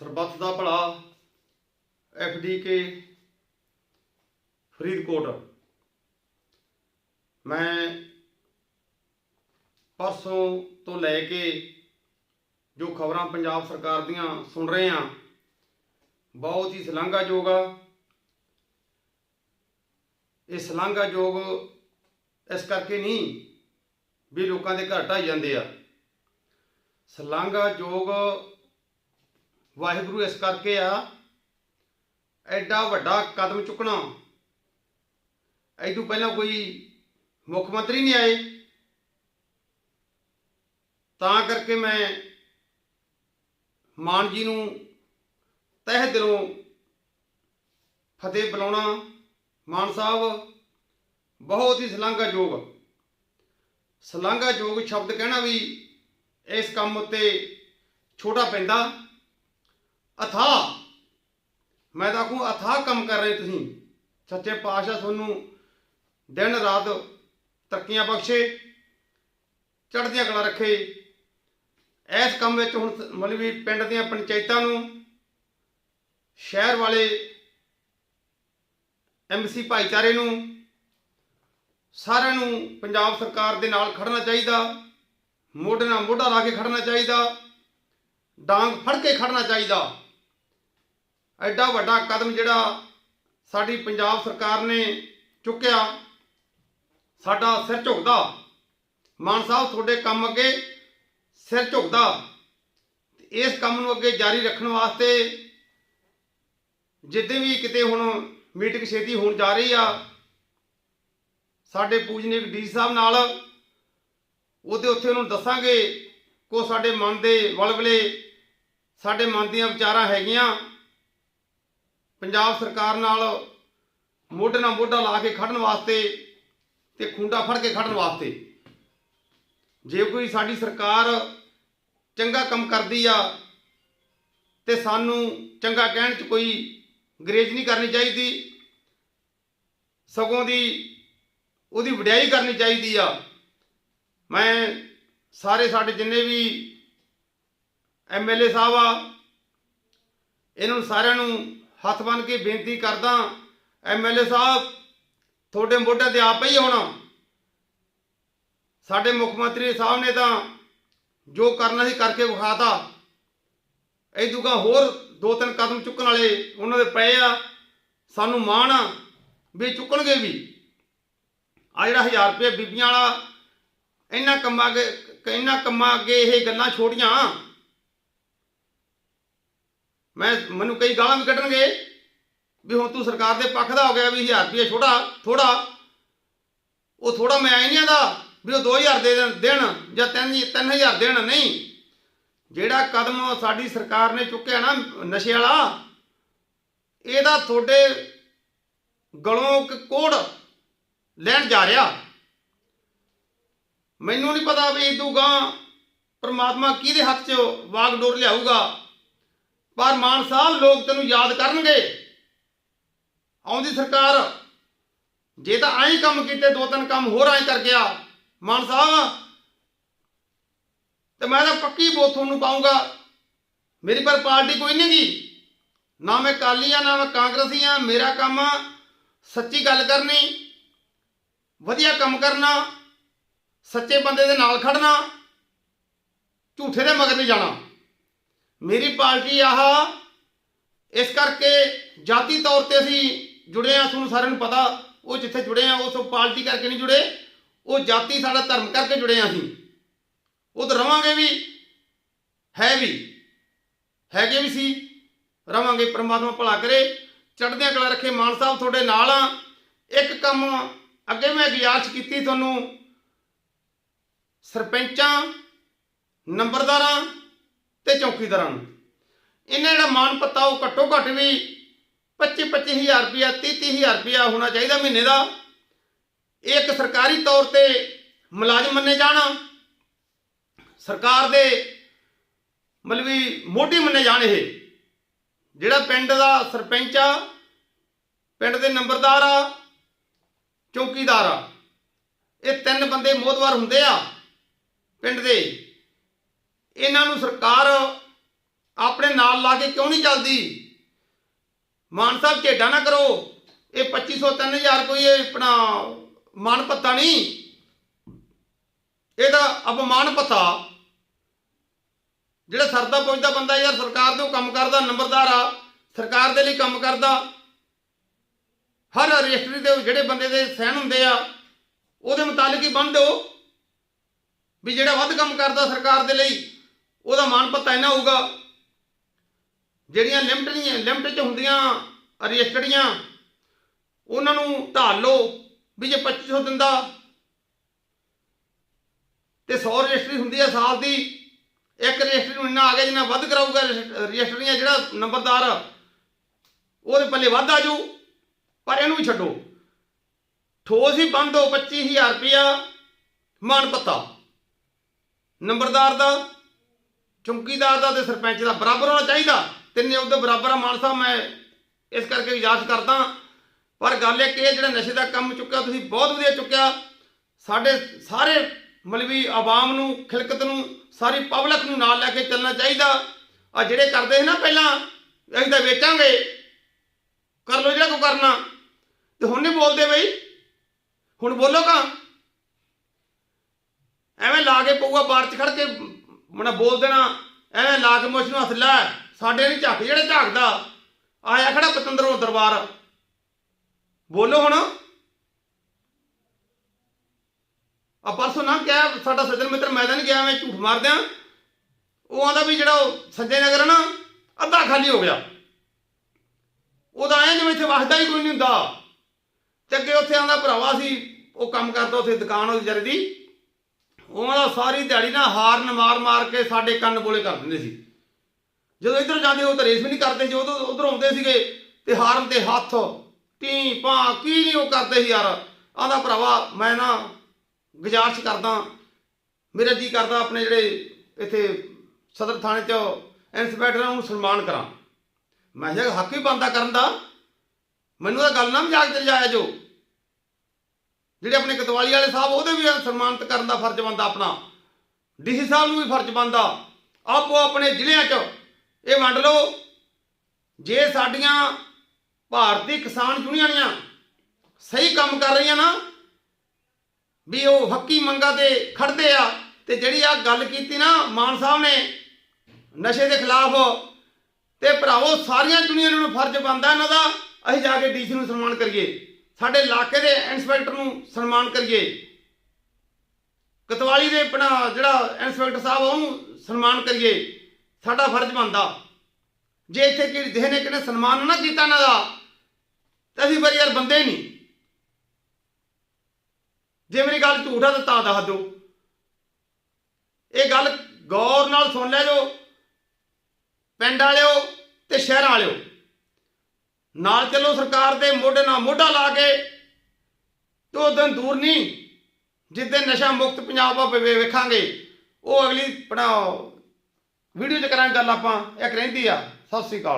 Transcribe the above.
ਸਰਬੱਤ ਦਾ ਭਲਾ F D K Faridkot. ਮੈਂ ਪਰਸੋਂ ਤੋਂ ਲੈ ਕੇ ਜੋ ਖਬਰਾਂ ਪੰਜਾਬ ਸਰਕਾਰ ਦੀਆਂ ਸੁਣ ਰਹੇ ਹਾਂ, ਬਹੁਤ ਹੀ ਸ਼ਲਾਘਾਯੋਗ ਆ। ਇਹ ਸ਼ਲਾਘਾਯੋਗ ਇਸ ਕਰਕੇ ਨਹੀਂ ਵੀ ਲੋਕਾਂ ਦੇ ਘਰ ਢਾਈ ਜਾਂਦੇ ਆ। ਸ਼ਲਾਘਾਯੋਗ ਵਾਹਿਗੁਰੂ ਇਸ ਕਰਕੇ ਆ, ਐਡਾ ਵੱਡਾ ਕਦਮ ਚੁੱਕਣਾ। ਐਦੋਂ ਪਹਿਲਾਂ ਕੋਈ ਮੁੱਖ ਮੰਤਰੀ ਨਹੀਂ ਆਏ। ਤਾਂ ਕਰਕੇ ਮੈਂ ਮਾਨ ਜੀ ਨੂੰ ਤਹਿ ਦਿਲੋਂ ਫਤਿਹ ਬੁਲਾਉਣਾ ਮਾਨ ਸਾਹਿਬ ਬਹੁਤ ਹੀ ਸ਼ਲਾਘਾਯੋਗ। ਸ਼ਲਾਘਾਯੋਗ ਸ਼ਬਦ ਕਹਿਣਾ ਵੀ ਇਸ ਕੰਮ ਉੱਤੇ ਛੋਟਾ ਪੈਂਦਾ। ਅਥਾ। ਮੈਂ ਤਾਂ ਕਹੂੰ ਅਥਾ ਕੰਮ ਕਰ ਰਹੇ ਤੁਸੀਂ। ਸੱਚੇ ਪਾਤਸ਼ਾਹ ਤੁਹਾਨੂੰ ਦਿਨ ਰਾਤ ਤਰੱਕੀਆਂ ਬਖਸ਼ੇ, ਚੜ੍ਹਦੀਆਂ ਕਲਾ ਰੱਖੇ। ਇਸ ਕੰਮ ਵਿੱਚ ਹੁਣ ਮਤਲਬ ਵੀ ਪਿੰਡ ਦੀਆਂ ਪੰਚਾਇਤਾਂ ਨੂੰ, ਸ਼ਹਿਰ ਵਾਲੇ ਐਮਸੀ ਭਾਈਚਾਰੇ ਨੂੰ, ਸਾਰਿਆਂ ਨੂੰ ਪੰਜਾਬ ਸਰਕਾਰ ਦੇ ਨਾਲ ਖੜਨਾ ਚਾਹੀਦਾ, ਮੋਢੇ ਨਾਲ ਮੋਢਾ ਲਾ ਕੇ ਖੜਨਾ ਚਾਹੀਦਾ, ਡਾਂਗ ਫੜ ਕੇ ਖੜਨਾ ਚਾਹੀਦਾ। ਐਡਾ ਵੱਡਾ ਕਦਮ ਜਿਹੜਾ ਸਾਡੀ ਪੰਜਾਬ ਸਰਕਾਰ ਨੇ ਚੁੱਕਿਆ, ਸਾਡਾ ਸਿਰ ਝੁਕਦਾ। ਮਾਨ ਸਾਹਿਬ, ਤੁਹਾਡੇ ਕੰਮ ਅੱਗੇ ਸਿਰ ਝੁਕਦਾ। ਤੇ ਇਸ ਕੰਮ ਨੂੰ ਅੱਗੇ ਜਾਰੀ ਰੱਖਣ ਵਾਸਤੇ ਜਿੱਦੇ ਵੀ ਕਿਤੇ ਹੁਣ ਮੀਟਿੰਗ ਛੇਤੀ ਹੋਣ ਜਾ ਰਹੀ ਆ, ਸਾਡੇ ਪੂਜਨੀਕ ਡੀ ਸਾਹਿਬ ਨਾਲ ਉਹਦੇ ਉੱਥੇ ਉਹਨੂੰ ਦੱਸਾਂਗੇ, ਕੋ ਸਾਡੇ ਮਨ ਦੇ ਵਲਵਲੇ, ਸਾਡੇ ਮਨ ਦੀਆਂ ਵਿਚਾਰਾਂ ਹੈਗੀਆਂ। ਪੰਜਾਬ ਸਰਕਾਰ ਨਾਲ ਮੋਢੇ ਨਾਲ ਮੋਢਾ ਲਾ ਕੇ ਖੜਨ ਵਾਸਤੇ ਤੇ ਖੁੰਡਾ ਫੜ ਕੇ ਖੜਨ ਵਾਸਤੇ। ਜੇ ਕੋਈ ਸਾਡੀ ਸਰਕਾਰ ਚੰਗਾ ਕੰਮ ਕਰਦੀ ਆ ਤੇ ਸਾਨੂੰ ਚੰਗਾ ਕਹਿਣ 'ਚ ਕੋਈ ਗਰੇਜ ਨਹੀਂ ਕਰਨੀ ਚਾਹੀਦੀ, ਸਗੋਂ ਦੀ ਉਹਦੀ ਵਡਿਆਈ ਕਰਨੀ ਚਾਹੀਦੀ ਆ। ਮੈਂ ਸਾਰੇ ਸਾਡੇ ਜਿੰਨੇ ਵੀ ਐਮਐਲਏ ਸਾਹਿਬ ਆ, ਇਹਨਾਂ ਨੂੰ ਸਾਰਿਆਂ ਨੂੰ ਹੱਥ ਬੰਨ ਕੇ ਬੇਨਤੀ ਕਰਦਾ ਐਮਐਲਏ ਸਾਹਿਬ, ਤੁਹਾਡੇ ਮੋਢਿਆਂ ਤੇ ਆਪ ਹੀ ਹੋਣਾ ਸਾਡੇ ਮੁੱਖ ਮੰਤਰੀ ਸਾਹਿਬ ਨੇ ਤਾਂ ਜੋ ਕਰਨਾ ਸੀ ਕਰਕੇ ਵਿਖਾਤਾ। ਐਦੂਗਾ ਹੋਰ ਦੋ ਤਿੰਨ ਕਦਮ ਚੁੱਕਣ ਵਾਲੇ ਉਹਨਾਂ ਦੇ ਪਏ ਆ। ਸਾਨੂੰ ਮਾਣ ਆ ਵੀ ਚੁੱਕਣਗੇ ਵੀ। ਆ ਜਿਹੜਾ 1000 ਰੁਪਏ ਬੀਬੀਆਂ ਵਾਲਾ ਇਹਨਾਂ ਕੰਮਾਂ ਅੱਗੇ ਇਹਨਾਂ ਕੰਮਾਂ ਅੱਗੇ ਇਹ ਗੱਲਾਂ ਛੋਟੀਆਂ। ਮੈਂ ਮੈਨੂੰ ਕਈ ਗਾਲਾਂ ਵੀ ਕੱਢਣਗੇ ਵੀ ਹੁਣ ਤੂੰ ਸਰਕਾਰ ਦੇ ਪੱਖ ਦਾ ਹੋ ਗਿਆ ਵੀ 1000 ਰੁਪਏ ਛੋਟਾ ਥੋੜਾ ਉਹ ਥੋੜਾ ਮੈਂ ਆਈ ਨਹੀਂ ਆਂਦਾ ਵੀ ਉਹ 2000 ਦੇ ਦੇਣ- ਦੇਣ ਜਾਂ 3 3000 ਦੇਣ, ਨਹੀਂ। ਜਿਹੜਾ ਕਦਮ ਸਾਡੀ ਸਰਕਾਰ ਨੇ ਚੁੱਕਿਆ ਨਾ ਨਸ਼ੇ ਵਾਲਾ, ਇਹਦਾ ਤੁਹਾਡੇ ਗਲੋਂ ਇੱਕ ਕੋੜ ਲੈਣ ਜਾ ਰਿਹਾ। ਮੈਨੂੰ ਨਹੀਂ ਪਤਾ ਵੀ ਇਦੋਂ ਗਾਂ ਪਰਮਾਤਮਾ ਕਿਹਦੇ ਹੱਥ 'ਚ ਵਾਗਡੋਰ ਲਿਆਊਗਾ। ਪਰ ਮਾਨ ਸਾਹਿਬ ਲੋਕ ਤੈਨੂੰ ਯਾਦ ਕਰਨਗੇ। ਆਉਂਦੀ ਸਰਕਾਰ, ਜੇ ਤਾਂ ਐਂ ਕੰਮ ਕੀਤੇ, ਦੋ ਤਿੰਨ ਕੰਮ ਹੋਰ ਐਂ ਕਰ ਗਿਆ। ਮਾਨ ਸਾਹਿਬ ਤੇ ਮੈਂ ਤਾਂ ਪੱਕੀ ਵੋਟ ਤੁਹਾਨੂੰ ਪਾਉਂਗਾ ਮੇਰੀ ਪਰ ਪਾਰਟੀ ਕੋਈ ਨਹੀਂ ਗੀ। ਨਾ ਮੈਂ ਕਾਲੀ ਆ, ਨਾ ਮੈਂ ਕਾਂਗਰਸੀ ਆ। ਮੇਰਾ ਕੰਮ ਸੱਚੀ ਗੱਲ ਕਰਨੀ, ਵਧੀਆ ਕੰਮ ਕਰਨਾ, ਸੱਚੇ ਬੰਦੇ ਦੇ ਨਾਲ ਖੜਨਾ, ਝੂਠੇ ਦੇ ਮਗਰ ਨਹੀਂ ਜਾਣਾ। ਮੇਰੀ ਪਾਰਟੀ ਆਹ ਇਸ ਕਰਕੇ ਜਾਤੀ ਤੌਰ ਤੇ ਅਸੀਂ ਜੁੜੇ ਆ ਤੁਹਾਨੂੰ ਸਾਰਿਆਂ ਨੂੰ ਪਤਾ, ਉਹ ਜਿੱਥੇ ਜੁੜੇ ਆ ਉਸ ਪਾਰਟੀ ਕਰਕੇ ਨਹੀਂ ਜੁੜੇ, ਉਹ ਜਾਤੀ ਸਾਡਾ ਧਰਮ ਕਰਕੇ ਜੁੜੇ ਆ ਅਸੀਂ। ਉਹ ਤਾਂ ਰਵਾਂਗੇ ਵੀ, ਹੈ ਵੀ, ਹੈਗੇ ਵੀ ਸੀ, ਰਵਾਂਗੇ, ਪ੍ਰਮਾਤਮਾ ਭਲਾ ਕਰੇ। ਚੜ੍ਹਦਿਆਂ ਕਲਾ ਰੱਖੇ ਮਾਨ ਸਾਹਿਬ ਤੁਹਾਡੇ ਨਾਲ ਆ। ਇੱਕ ਕੰਮ ਅੱਗੇ ਮੈਂ ਗੁਜ਼ਾਰਿਸ਼ ਕੀਤੀ ਤੁਹਾਨੂੰ, ਸਰਪੰਚਾਂ, ਨੰਬਰਦਾਰਾਂ ਤੇ ਚੌਕੀਦਾਰਾਂ ਨੂੰ। ਇਹਨਾਂ ਜਿਹੜਾ ਮਾਨ ਪੱਤਾ ਉਹ ਘੱਟੋ ਘੱਟ ਵੀ 25 25000 ਰੁਪਇਆ 30 30000 ਰੁਪਇਆ ਹੋਣਾ ਚਾਹੀਦਾ ਮਹੀਨੇ ਦਾ। ਇਹ ਇੱਕ ਸਰਕਾਰੀ ਤੌਰ ਤੇ ਮੁਲਾਜ਼ਮ ਮੰਨੇ ਜਾਣ। ਸਰਕਾਰ ਦੇ ਮਤਲਬ ਵੀ ਮੋਢੀ ਮੰਨੇ ਜਾਣ ਇਹ। ਜਿਹੜਾ ਪਿੰਡ ਦਾ ਸਰਪੰਚ ਆ, ਪਿੰਡ ਦੇ ਨੰਬਰਦਾਰ ਆ, ਚੌਕੀਦਾਰ ਆ। ਇਹ ਤਿੰਨ ਬੰਦੇ ਮੋਦਵਾਰ ਹੁੰਦੇ ਆ ਪਿੰਡ ਦੇ। ਇਹਨਾਂ ਨੂੰ ਸਰਕਾਰ ਆਪਣੇ ਨਾਲ ਲਾ ਕੇ ਕਿਉਂ ਨਹੀਂ ਚੱਲਦੀ? ਮਾਨ ਸਾਹਿਬ, ਝੇਡਾ ਨਾ ਕਰੋ। ਇਹ 2500 3000 ਕੋਈ ਇਹ ਆਪਣਾ ਮਾਨ ਪੱਤਾ ਨਹੀਂ। ਇਹਦਾ ਅਪਮਾਨ ਪੱਤਾ ਜਿਹੜਾ ਸਰਦਾ ਪੁੱਛਦਾ ਬੰਦਾ ਯਾਰ ਸਰਕਾਰ ਤੋਂ ਕੰਮ ਕਰਦਾ, ਨੰਬਰਦਾਰ ਆ। ਸਰਕਾਰ ਦੇ ਲਈ ਕੰਮ ਕਰਦਾ। ਹਰ ਰਜਿਸਟਰੀ ਦੇ ਜਿਹੜੇ ਬੰਦੇ ਦੇ ਸਹਿਣ ਹੁੰਦੇ ਆ, ਉਹਦੇ ਮੁਤਾਲਿਕ ਹੀ ਬੰਦ ਦਿਓ ਵੀ ਜਿਹੜਾ ਵੱਧ ਕੰਮ ਕਰਦਾ ਸਰਕਾਰ ਦੇ ਲਈ। ਉਹਦਾ ਮਾਣ ਪੱਤਾ ਇੰਨਾ ਹੋਊਗਾ। ਜਿਹੜੀਆਂ ਲਿਮਟ ਨਹੀਂ ਲਿਮਟ 'ਚ ਹੁੰਦੀਆਂ ਰਜਿਸਟਰੀਆਂ ਉਹਨਾਂ ਨੂੰ ਢਾਲ ਲਓ ਵੀ ਜੇ 2500 ਦਿੰਦਾ ਤੇ 100 ਰਜਿਸਟਰੀ ਹੁੰਦੀ ਹੈ ਸਾਲ ਦੀ ਇੱਕ ਰਜਿਸਟਰੀ ਨੂੰ ਇੰਨਾ ਆ ਗਿਆ ਜਿੰਨਾ ਵੱਧ ਕਰਾਊਗਾ ਰਜਿਸ- ਰਜਿਸਟਰੀਆਂ ਜਿਹੜਾ ਨੰਬਰਦਾਰ ਆ, ਉਹਦੇ ਪੱਲੇ ਵੱਧ ਆ ਜਾਊ ਪਰ ਇਹਨੂੰ ਵੀ ਛੱਡੋ। ਠੋਸ ਹੀ ਬੰਦ ਹੋ 25000 ਰੁਪਇਆ ਮਾਨ ਪੱਤਾ। ਨੰਬਰਦਾਰ ਦਾ ਚੌਂਕੀਦਾਰ ਦਾ ਤੇ ਸਰਪੰਚ ਦਾ ਬਰਾਬਰ ਹੋਣਾ ਚਾਹੀਦਾ। ਤਿੰਨੇ ਉਹਦੇ ਬਰਾਬਰ ਆ, ਮਾਨ ਸਾਹਿਬ, ਮੈਂ ਇਸ ਕਰਕੇ ਇਜਾਜ਼ਤ ਕਰਦਾ। ਪਰ ਗੱਲ ਇਹ ਕਿ ਇਹ, ਜਿਹੜਾ ਨਸ਼ੇ ਦਾ ਕੰਮ ਚੁੱਕਿਆ, ਤੁਸੀਂ ਬਹੁਤ ਵਧੀਆ ਚੁੱਕਿਆ। ਸਾਡੇ ਸਾਰੇ ਮਲਵੀ ਆਵਾਮ ਨੂੰ, ਖਿਲਕਤ ਨੂੰ, ਸਾਰੀ ਪਬਲਿਕ ਨੂੰ ਨਾਲ ਲੈ ਕੇ ਚੱਲਣਾ ਚਾਹੀਦਾ। ਆ ਜਿਹੜੇ ਕਰਦੇ ਸੀ ਨਾ ਪਹਿਲਾਂ, ਅਸੀਂ ਤਾਂ ਵੇਚਾਂਗੇ। ਕਰ ਲੋ ਜਿਹੜਾ ਕੋ ਕਰਨਾ। ਤੇ ਹੁਣ ਨਹੀਂ ਬੋਲਦੇ ਬਈ। ਹੁਣ ਬੋਲੋਗਾ। ਐਵੇਂ ਲਾ ਕੇ ਪਊਗਾ, ਬਾਹਰ ਚ ਖੜ ਕੇ ਮਨਾ ਬੋਲ ਦੇਣਾ ਐਵੇਂ ਲਾ ਕੇ ਮੁੱਛ ਨੂੰ ਹੱਥ ਲੈ ਸਾਡੇ ਨਹੀਂ ਝੱਕ, ਜਿਹੜੇ ਝਾਕਦਾ, ਆਇਆ ਖੜਾ ਪਤੰਦਰੋਂ ਦਰਬਾਰ। ਬੋਲੋ ਹੁਣ। ਆ ਪਰਸੋਂ ਨਾ ਕਿਹਾ ਸਾਡਾ ਸੱਜਣ ਮਿੱਤਰ, ਮੈਂ ਤਾਂ ਨਹੀਂ ਗਿਆ ਮੈਂ ਝੂਠ ਮਾਰਦਿਆਂ। ਉਹ ਆਂਦਾ ਵੀ ਜਿਹੜਾ ਉਹ ਸੰਜੇ ਨਗਰ ਹੈ ਨਾ, ਅੱਧਾ ਖਾਲੀ ਹੋ ਗਿਆ। ਉਹਦਾ ਐਂ ਜਿਵੇਂ ਇੱਥੇ ਵਸਦਾ ਹੀ ਕੋਈ ਨਹੀਂ ਹੁੰਦਾ। ਤੇ ਅੱਗੇ ਉੱਥੇ ਆਂਦਾ ਭਰਾਵਾ ਸੀ, ਉਹ ਕੰਮ ਕਰਦਾ ਉੱਥੇ ਦੁਕਾਨ ਉਹਦੀ ਜਰੀ ਦੀ। ਉਹਨਾਂ ਦਾ ਸਾਰੀ ਦਿਹਾੜੀ ਨਾ ਹਾਰਨ ਮਾਰ ਮਾਰ ਕੇ ਸਾਡੇ ਕੰਨ ਬੋਲੇ ਕਰ ਦਿੰਦੇ ਸੀ। ਜਦੋਂ ਇੱਧਰ ਜਾਂਦੇ ਉਹ ਤਾਂ ਰੇਸ ਵੀ ਨਹੀਂ ਕਰਦੇ ਜਦੋਂ ਉਧਰ ਆਉਂਦੇ ਸੀਗੇ ਤੇ ਹਾਰਨ ਤੇ ਹੱਥ ਟੀ ਪਾ ਕੀ ਨਹੀਂ ਉਹ ਕਰਦੇ ਸੀ ਯਾਰ। ਆਂਦਾ ਭਰਾਵਾ, ਮੈਂ ਨਾ ਗੁਜ਼ਾਰਿਸ਼ ਕਰਦਾ, ਮੇਰਾ ਜੀ ਕਰਦਾ ਆਪਣੇ ਜਿਹੜੇ ਇੱਥੇ ਸਦਰ ਥਾਣੇ 'ਚ ਇੰਸਪੈਕਟਰ ਨੂੰ ਸਨਮਾਨ ਕਰਾਂ। ਮੈਂ ਕਿਹਾ, ਹੱਕ ਹੀ ਬੰਦਾ ਕਰਨ ਦਾ। ਮੈਨੂੰ ਤਾਂ ਗੱਲ ਨਾ ਮਜ਼ਾਕ ਚ ਜਾਇਆ ਜੋ। ਜਿਹੜੇ ਆਪਣੇ ਕਤਵਾਲੀ ਵਾਲੇ ਸਾਹਿਬ, ਉਹਦੇ ਵੀ ਸਨਮਾਨਿਤ ਕਰਨ ਦਾ ਫਰਜ਼ ਬਣਦਾ ਆਪਣਾ। ਡੀਸੀ ਸਾਹਿਬ ਨੂੰ ਵੀ ਫਰਜ਼ ਬਣਦਾ। ਆਪੋ ਆਪਣੇ ਜ਼ਿਲ੍ਹਿਆਂ 'ਚ, ਇਹ ਵੰਡ ਲਓ, ਜੇ ਸਾਡੀਆਂ ਭਾਰਤੀ ਕਿਸਾਨ ਯੂਨੀਅਨਾਂ ਸਹੀ ਕੰਮ ਕਰ ਰਹੀਆਂ ਨਾ, ਵੀ ਉਹ ਹੱਕੀ ਮੰਗਾ ਤੇ ਖੜਦੇ ਆ, ਤੇ ਜਿਹੜੀ ਆ ਗੱਲ ਕੀਤੀ ਨਾ, ਮਾਨ ਸਾਹਿਬ ਨੇ, ਨਸ਼ੇ ਦੇ ਖਿਲਾਫ, ਤੇ ਭਰਾਵੋ, ਸਾਰੀਆਂ ਯੂਨੀਅਨਾਂ ਨੂੰ ਫਰਜ਼ ਬਣਦਾ ਇਹਨਾਂ ਦਾ, ਅਸੀਂ ਜਾ ਕੇ ਡੀਸੀ ਨੂੰ ਸਨਮਾਨ ਕਰੀਏ। ਸਾਡੇ ਇਲਾਕੇ ਦੇ ਇੰਸਪੈਕਟਰ ਨੂੰ ਸਨਮਾਨ ਕਰੀਏ। ਕਤਵਾਲੀ ਦੇ ਆਪਣਾ ਜਿਹੜਾ ਇੰਸਪੈਕਟਰ ਸਾਹਿਬ, ਉਹਨੂੰ ਸਨਮਾਨ ਕਰੀਏ। ਸਾਡਾ ਫਰਜ਼ ਬਣਦਾ। ਜੇ ਇੱਥੇ ਕਿ ਕਿਸੇ ਨੇ ਕਿਨੇ ਸਨਮਾਨ ਨਾ ਕੀਤਾ ਇਹਨਾਂ ਦਾ, ਤਾਂ ਅਸੀਂ ਬਈ ਯਾਰ ਬੰਦੇ ਹੀ ਨਹੀਂ। ਜੇ ਮੇਰੀ ਗੱਲ ਝੂਠ ਆ ਤਾਂ ਤਾਂ ਦੱਸ ਦਿਓ। ਇਹ ਗੱਲ ਗੌਰ ਨਾਲ ਸੁਣ ਲੈ ਜੋ। ਪਿੰਡ ਵਾਲਿਓ ਤੇ ਸ਼ਹਿਰਾਂ ਵਾਲਿਓ। ਨਾਲ ਚੱਲੋ ਸਰਕਾਰ ਦੇ ਮੋਢੇ ਨਾਲ ਮੋਢਾ ਲਾ ਕੇ ਤੇ ਉਹ ਦਿਨ ਦੂਰ ਨਹੀਂ ਜਿੱਦਣ ਨਸ਼ਾ ਮੁਕਤ ਪੰਜਾਬ ਆਪਾਂ ਵੇਖਾਂਗੇ, ਉਹ ਅਗਲੀ ਆਪਣਾ ਵੀਡੀਓ 'ਚ ਕਰਾਂਗੇ ਗੱਲ ਆਪਾਂ, ਇੱਕ ਰਹਿੰਦੀ ਆ, ਸਤਿ ਸ੍ਰੀ ਅਕਾਲ।